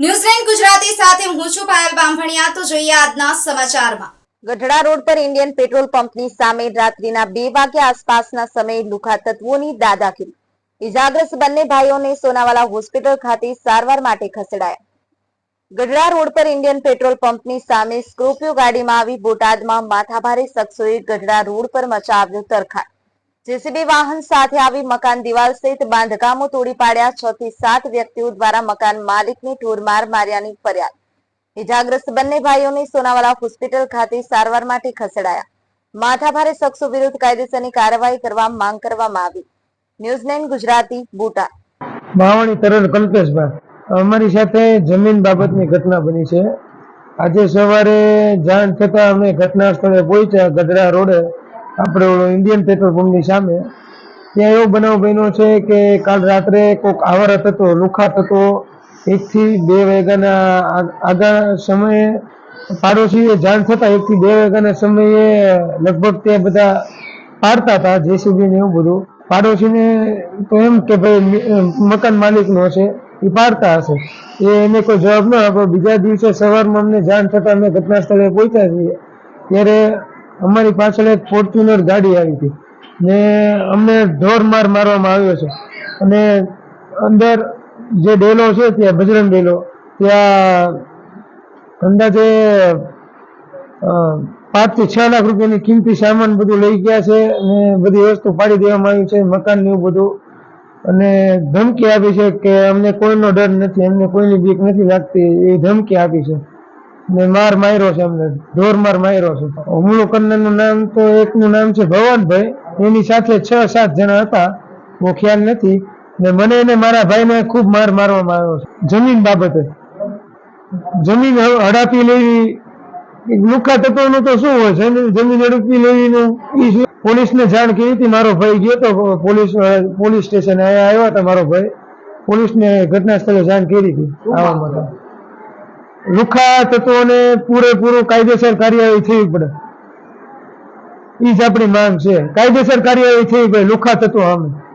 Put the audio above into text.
New Zealand Gujarati સાથે હું છું પાયલ બામણિયા તો જોઈએ આજના સમાચારમાં. ગઢડા રોડ પર ઇન્ડિયન પેટ્રોલ પંપની સામે રાત્રિના બે વાગ્યા આસપાસના સમયે લુખા તત્વોની દાદાગીરી. ઇજાગ્રસ્ત બંને ભાઈઓને સોનાવાલા હોસ્પિટલ ખાતે સારવાર માટે ખસેડાયા. ગઢડા રોડ પર ઇન્ડિયન પેટ્રોલ પંપની સામે સ્કોર્પિયો ગાડીમાં આવી બોટાદમાં માથાભારે શખ્સોએ ગઢડા રોડ પર મચાવ્યો તરખાટ. જેસીબી વાહન સાથે આવી મકાન દિવાલ સહિત બાંધકામો તોડી પાડ્યા છ થી સાત વ્યક્તિઓ દ્વારા મકાન માલિકને ઢોરમાર માર્યાની ફરિયાદ. ઇજાગ્રસ્ત બંને ભાઈઓને સોનાવાલા હોસ્પિટલ ખાતે સારવાર માટે ખસેડાયા. માથાભારે શખ્સો વિરુદ્ધ કાયદેસરની કાર્યવાહી કરવા માંગ કરવામાં આવી. ન્યૂઝ નાઇન ગુજરાતી બુટા માવાણી તરલ કલ્પેશભાઈ, અમારી સાથે જમીન બાબતની ઘટના બની છે. આજે સવારે જાણ થતાં અમે ઘટના સ્થળે પહોંચ્યા ગઢડા રોડે. આપણે ઇન્ડિયન પેટ્રોલ પંપની સામે, ત્યાં એવો બનાવ બન્યો છે કે કાલ રાત્રે કોઈક આવર હતો, લુખાત હતો. એકથી બે વાગ્યાના આગા સમયે પાડોશીએ જાણ થતાં એકથી બે વાગ્યાના સમયે લગભગ તે બધા પાડતા હતા, જેસીબી ને એવું બધું. પાડોશીને તો એમ કે ભાઈ મકાન માલિકનો છે એ પાડતા હશે. એ એને કોઈ જવાબ ન આપ્યો બીજા દિવસે સવારમાં અમને જાણ થતાં અમે ઘટના સ્થળે પહોંચ્યા છીએ. ત્યારે અમારી પાછળ એક ફોર્ચ્યુનર ગાડી આવી હતી. ને અમને ઢોર માર મારવામાં આવ્યો છે. અને અંદર જે ડેલો છે, ત્યાં બજરંગ ડેલો, ત્યાં અંદાજે પાંચથી છ લાખ રૂપિયાની કિંમતી સામાન બધું લઈ ગયા છે અને બધી વસ્તુ પાડી દેવામાં આવી છે, મકાન એવું બધું. અને ધમકી આપી છે કે અમને કોઈનો ડર નથી, અમને કોઈની બીક નથી લાગતી એ ધમકી આપી છે. ને માર માર્યો છે અમને ઢોર માર માર્યો છે. હુમલો કરનારનું નામ તો એકનું નામ છે ભવાનભાઈ એની સાથે છ સાત જણા હતા બહુ ખ્યાલ નથી. ને મને અને મારા ભાઈને ખૂબ માર મારવામાં આવ્યો છે. જમીન બાબતે. જમીન હડાપી લેવી લુખા એનું તો શું હોય? છે જમીન હડપી લેવીનું નું પોલીસ પોલીસને જાણ કરી હતી મારો ભાઈ ગયો તો પોલીસ પોલીસ સ્ટેશન આવ્યા હતા મારો ભાઈ. પોલીસને ઘટના સ્થળે જાણ કરી હતી. આવવા માટે. લુખા તત્વોને પૂરેપૂરું કાયદેસર કાર્યવાહી થવી પડે. એ જ આપણી માંગ છે. કાયદેસર કાર્યવાહી થવી પડે લુખા તત્વો સામે.